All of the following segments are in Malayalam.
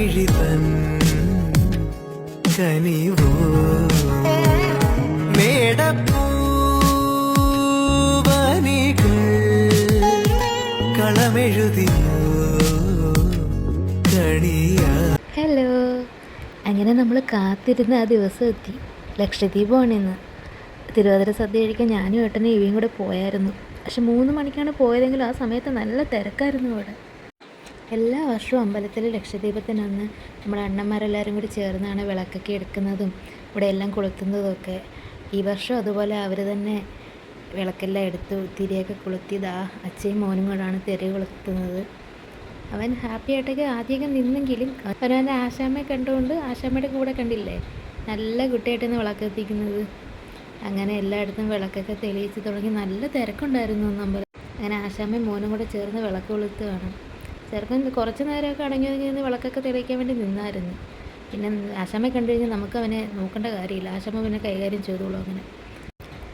കളമിഴിതൻ കനിവോ. മേടപ്പൂവനികൾ കളമെഴുതിയോ. ഹലോ. അങ്ങനെ നമ്മൾ കാത്തിരുന്ന ആ ദിവസം എത്തി. ലക്ഷദ്വീപ് ആണിന്ന് തിരുവാതിര സദ്യ കഴിക്കാൻ ഞാനും ഏട്ടനും ഇവയും കൂടെ പോയായിരുന്നു. പക്ഷെ മൂന്ന് മണിക്കാണ് പോയതെങ്കിലും ആ സമയത്ത് നല്ല തിരക്കായിരുന്നു ഇവിടെ എല്ലാ വർഷവും അമ്പലത്തിൽ ലക്ഷദ്വീപത്തിനന്ന് നമ്മുടെ അണ്ണന്മാരെല്ലാവരും കൂടി ചേർന്നാണ് വിളക്കൊക്കെ എടുക്കുന്നതും ഇവിടെ എല്ലാം കൊളുത്തുന്നതും ഒക്കെ ഈ വർഷം അതുപോലെ അവർ തന്നെ വിളക്കെല്ലാം എടുത്തു തിരിയൊക്കെ കൊളുത്തി അച്ഛയും മോനും കൂടാണ് തിരി കൊളുത്തുന്നത്. അവൻ ഹാപ്പി ആയിട്ടൊക്കെ ആദ്യമൊക്കെ നിന്നെങ്കിലും അവനവന്റെ ആശാമ്മയെ കണ്ടുകൊണ്ട് ആശാമ്മയുടെ കൂടെ കണ്ടില്ലേ? നല്ല കുട്ടിയായിട്ടാണ് വിളക്ക് എത്തിക്കുന്നത് അങ്ങനെ എല്ലായിടത്തും വിളക്കൊക്കെ തെളിയിച്ച് തുടങ്ങി നല്ല തിരക്കുണ്ടായിരുന്നു നമ്മൾ അങ്ങനെ ആശാമ്മയും മോനും കൂടെ ചേർന്ന് വിളക്ക് കൊളുത്തുകയാണ്. ചെറുക്കൻ കുറച്ച് നേരമൊക്കെ അടങ്ങി വിളക്കൊക്കെ തെളിയിക്കാൻ വേണ്ടി നിന്നായിരുന്നു. പിന്നെ ആശമ കണ്ടു കഴിഞ്ഞാൽ നമുക്ക് അവനെ നോക്കേണ്ട കാര്യമില്ല. ആശാമ്മ പിന്നെ കൈകാര്യം ചെയ്തോളൂ അങ്ങനെ.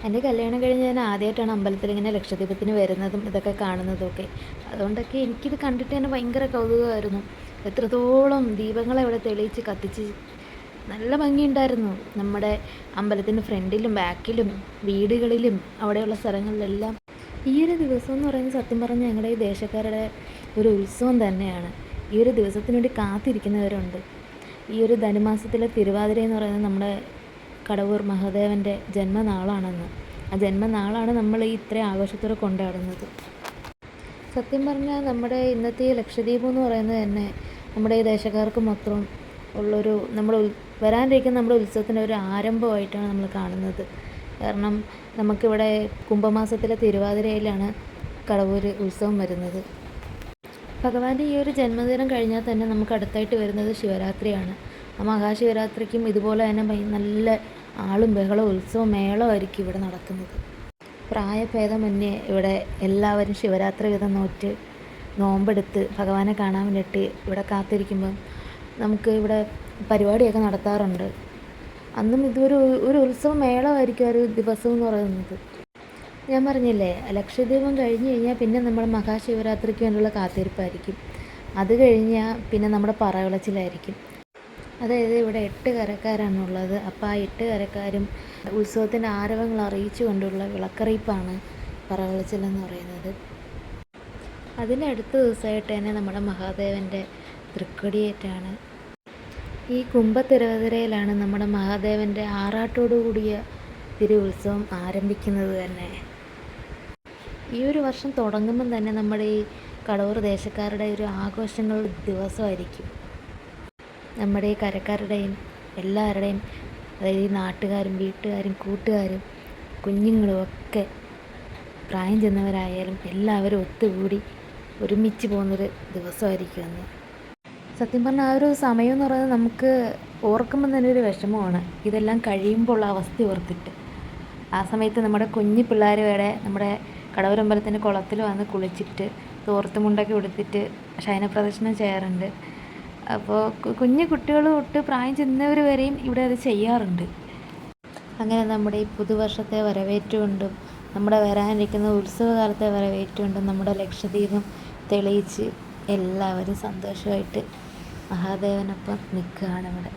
എന്റെ കല്യാണം കഴിഞ്ഞ് ഞാൻ ആദ്യമായിട്ടാണ് അമ്പലത്തിൽ ഇങ്ങനെ ലക്ഷദ്വീപത്തിന് വരുന്നതും ഇതൊക്കെ കാണുന്നതും ഒക്കെ അതുകൊണ്ടൊക്കെ എനിക്കിത് കണ്ടിട്ട് തന്നെ ഭയങ്കര കൗതുകമായിരുന്നു. എത്രത്തോളം ദീപങ്ങളെ ഇവിടെ തെളിയിച്ച് കത്തിച്ച് നല്ല ഭംഗിയുണ്ടായിരുന്നു. നമ്മുടെ അമ്പലത്തിന്റെ ഫ്രണ്ടിലും ബാക്കിലും വീടുകളിലും അവിടെയുള്ള സ്ഥലങ്ങളിലെല്ലാം. ഈ ഒരു ദിവസം എന്ന് പറയുന്നത് സത്യം പറഞ്ഞാൽ ഞങ്ങളുടെ ഈ ദേശക്കാരുടെ ഒരു ഉത്സവം തന്നെയാണ്. ഈ ഒരു ദിവസത്തിന് വേണ്ടി കാത്തിരിക്കുന്നവരുണ്ട്. ഈ ഒരു ധനുമാസത്തിലെ തിരുവാതിര എന്ന് പറയുന്നത് നമ്മുടെ കടവൂർ മഹാദേവന്റെ ജന്മനാളാണെന്ന്. ആ ജന്മനാളാണ് നമ്മൾ ഈ ഇത്ര ആഘോഷത്തോടെ കൊണ്ടാടുന്നത്. സത്യം പറഞ്ഞാൽ നമ്മുടെ ഇന്നത്തെ ഈ ലക്ഷദ്വീപ് എന്ന് പറയുന്നത് തന്നെ നമ്മുടെ ഈ ദേശക്കാർക്ക് മാത്രം ഉള്ളൊരു നമ്മൾ വരാനിരിക്കുന്ന നമ്മുടെ ഉത്സവത്തിന്റെ ഒരു ആരംഭമായിട്ടാണ് നമ്മൾ കാണുന്നത്. കാരണം നമുക്കിവിടെ കുംഭമാസത്തിലെ തിരുവാതിരയിലാണ് കടവൂർ ഉത്സവം വരുന്നത്. ഭഗവാന്റെ ഈ ഒരു ജന്മദിനം കഴിഞ്ഞാൽ തന്നെ നമുക്ക് അടുത്തായിട്ട് വരുന്നത് ശിവരാത്രിയാണ്. ആ മഹാശിവരാത്രിക്കും ഇതുപോലെ തന്നെ നല്ല ആളും ബഹളവും ഉത്സവം മേളമായിരിക്കും ഇവിടെ നടക്കുന്നത്. പ്രായഭേദമന്യേ ഇവിടെ എല്ലാവരും ശിവരാത്രി വിധം നോറ്റ് നോമ്പെടുത്ത് ഭഗവാനെ കാണാൻ വേണ്ടിയിട്ട് ഇവിടെ കാത്തിരിക്കുമ്പം നമുക്ക് ഇവിടെ പരിപാടിയൊക്കെ നടത്താറുണ്ട്. അന്നും ഇതൊരു ഒരു ഉത്സവ മേളമായിരിക്കും ഒരു ദിവസം എന്ന് പറയുന്നത്. ഞാൻ പറഞ്ഞില്ലേ ലക്ഷദ്വീപം കഴിഞ്ഞ് കഴിഞ്ഞാൽ പിന്നെ നമ്മൾ മഹാശിവരാത്രിക്ക് വേണ്ടിയുള്ള കാത്തിരിപ്പായിരിക്കും. അത് കഴിഞ്ഞാൽ പിന്നെ നമ്മുടെ പറവിളച്ചിലായിരിക്കും. അതായത് ഇവിടെ എട്ട് കരക്കാരാണുള്ളത് അപ്പോൾ ആ എട്ട് കരക്കാരും ഉത്സവത്തിന്റെ ആരവങ്ങൾ അറിയിച്ചു കൊണ്ടുള്ള വിളക്കറിയിപ്പാണ് പറവിളച്ചിലെന്ന് പറയുന്നത്. അതിന്റെ അടുത്ത ദിവസമായിട്ട് തന്നെ നമ്മുടെ മഹാദേവന്റെ തൃക്കൊടിയേറ്റാണ്. ഈ കുംഭത്തിരവതിരയിലാണ് നമ്മുടെ മഹാദേവന്റെ ആറാട്ടോടു കൂടിയ തിരു ഉത്സവം ആരംഭിക്കുന്നത് തന്നെ. ഈ ഒരു വർഷം തുടങ്ങുമ്പം തന്നെ നമ്മുടെ ഈ കടവൂർ ദേശക്കാരുടെ ഒരു ആഘോഷങ്ങളുടെ ദിവസമായിരിക്കും. നമ്മുടെ ഈ കരക്കാരുടെയും എല്ലാവരുടെയും അതായത് ഈ നാട്ടുകാരും വീട്ടുകാരും കൂട്ടുകാരും കുഞ്ഞുങ്ങളും ഒക്കെ പ്രായം ചെന്നവരായാലും എല്ലാവരും ഒത്തുകൂടി ഒരുമിച്ച് പോകുന്നൊരു ദിവസമായിരിക്കും അന്ന്. സത്യം പറഞ്ഞാൽ ആ ഒരു സമയം എന്ന് പറയുന്നത് നമുക്ക് ഓർക്കുമ്പോൾ തന്നെ ഒരു വിഷമമാണ്. ഇതെല്ലാം കഴിയുമ്പോൾ ഉള്ള അവസ്ഥ ഓർത്തിട്ട്. ആ സമയത്ത് നമ്മുടെ കുഞ്ഞു പിള്ളേർ വരെ നമ്മുടെ കടവരമ്പലത്തിന്റെ കുളത്തിൽ വന്ന് കുളിച്ചിട്ട് തോർത്ത് മുണ്ടൊക്കെ ഉടുത്തിട്ട് ശയനപ്രദർശനം ചെയ്യാറുണ്ട്. അപ്പോൾ കുഞ്ഞു കുട്ടികൾ തൊട്ട് പ്രായം ചെന്നവർ വരെയും ഇവിടെ അത് ചെയ്യാറുണ്ട്. അങ്ങനെ നമ്മുടെ ഈ പുതുവർഷത്തെ വരവേറ്റുകൊണ്ടും നമ്മുടെ വരാനിരിക്കുന്ന ഉത്സവകാലത്തെ വരവേറ്റുകൊണ്ടും നമ്മുടെ ലക്ഷദ്വീപം തെളിയിച്ച് എല്ലാവരും സന്തോഷമായിട്ട് മഹാദേവനൊപ്പം നിൽക്കുകയാണ് ഇവിടെ.